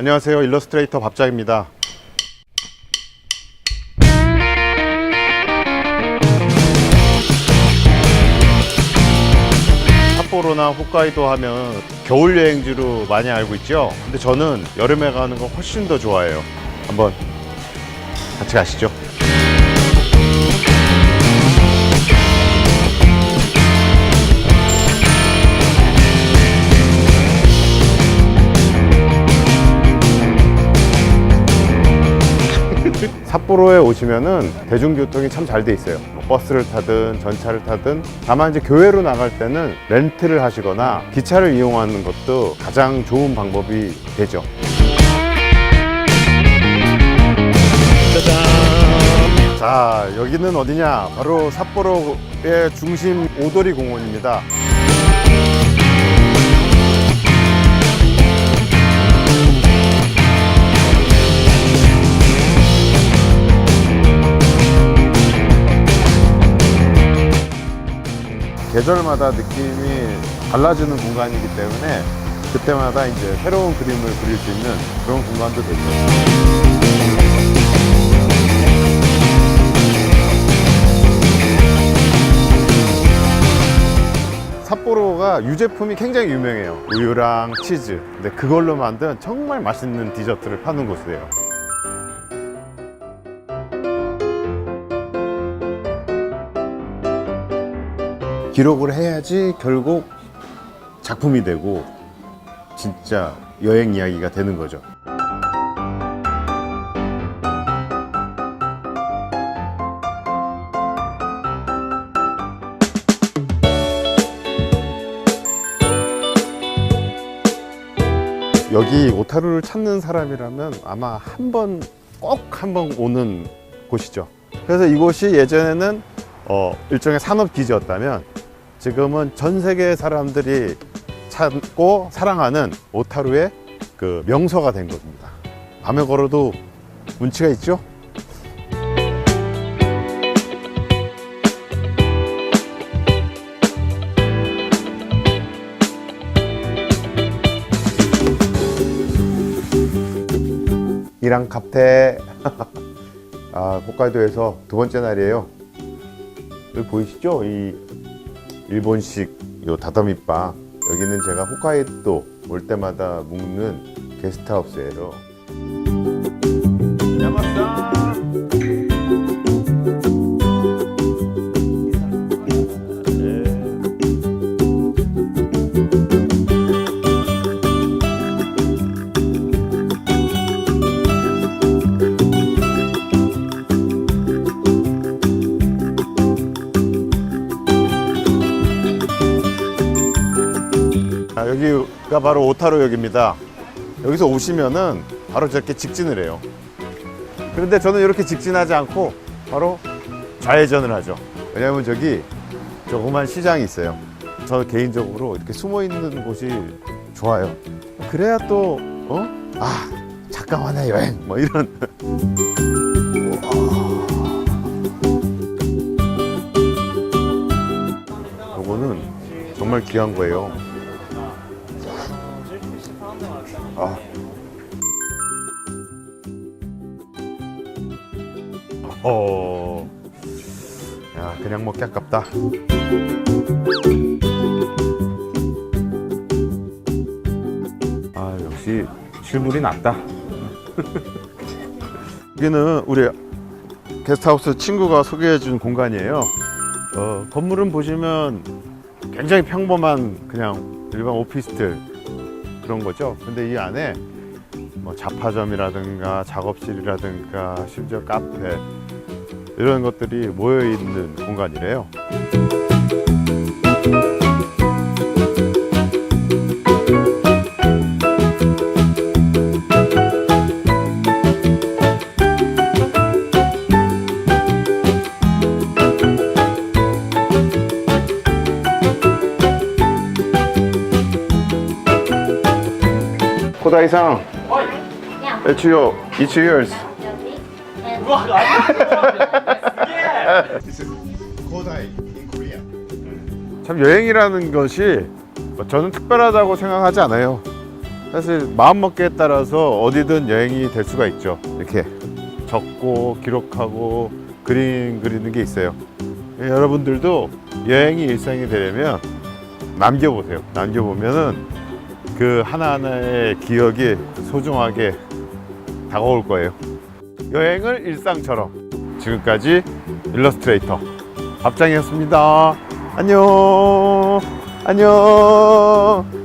안녕하세요. 일러스트레이터 밥장입니다. 삿포로나 홋카이도 하면 겨울 여행지로 많이 알고 있죠. 근데 저는 여름에 가는 거 훨씬 더 좋아해요. 한번 같이 가시죠. 삿포로에 오시면은 대중교통이 참 잘 돼 있어요. 뭐 버스를 타든 전차를 타든 다만 이제 교회로 나갈 때는 렌트를 하시거나 기차를 이용하는 것도 가장 좋은 방법이 되죠. 자, 여기는 어디냐? 바로 삿포로의 중심 오도리 공원입니다. 계절마다 느낌이 달라지는 공간이기 때문에 그때마다 이제 새로운 그림을 그릴 수 있는 그런 공간도 되죠. 삿포로가 유제품이 굉장히 유명해요. 우유랑 치즈. 근데 그걸로 만든 정말 맛있는 디저트를 파는 곳이에요. 기록을 해야지 결국 작품이 되고 진짜 여행 이야기가 되는 거죠. 여기 오타루를 찾는 사람이라면 아마 한 번 꼭 한 번 오는 곳이죠. 그래서 이곳이 예전에는 어, 일종의 산업 기지였다면 지금은 전 세계 사람들이 찾고 사랑하는 오타루의 그 명소가 된 겁니다. 밤에 걸어도 운치가 있죠? 이랑 카페 아 홋카이도에서 두 번째 날이에요. 여기 보이시죠? 이 일본식 요 다다미바 여기는 제가 홋카이도 올 때마다 묵는 게스트하우스예요. 아, 여기가 바로 오타루역입니다. 여기서 오시면은 바로 저렇게 직진을 해요. 그런데 저는 이렇게 직진하지 않고 바로 좌회전을 하죠. 왜냐하면 저기 조그만 시장이 있어요. 저 개인적으로 이렇게 숨어 있는 곳이 좋아요. 그래야 또, 어? 아, 잠깐만의 여행. 뭐 이런. 요거는 정말 귀한 거예요. 어. 야, 그냥 먹기 아깝다. 아, 역시 실물이 낫다. 여기는 우리 게스트하우스 친구가 소개해 준 공간이에요. 어, 건물은 보시면 굉장히 평범한 그냥 일반 오피스텔 그런 거죠. 근데 이 안에 뭐 잡화점이라든가 작업실이라든가 심지어 카페 이런 것들이 모여 있는 공간이래요. 코다이상, it's your, it's yours. And This is Kodai in Korea. 참 여행이라는 것이 뭐 저는 특별하다고 생각하지 않아요. 사실 마음먹기에 따라서 어디든 여행이 될 수가 있죠. 이렇게 적고 기록하고 그림 그리는 게 있어요. 예, 여러분들도 여행이 일상이 되려면 남겨보세요. 남겨보면은 그 하나하나의 기억이 소중하게 다가올 거예요. 여행을 일상처럼. 지금까지 일러스트레이터 합장이었습니다. 안녕. 안녕.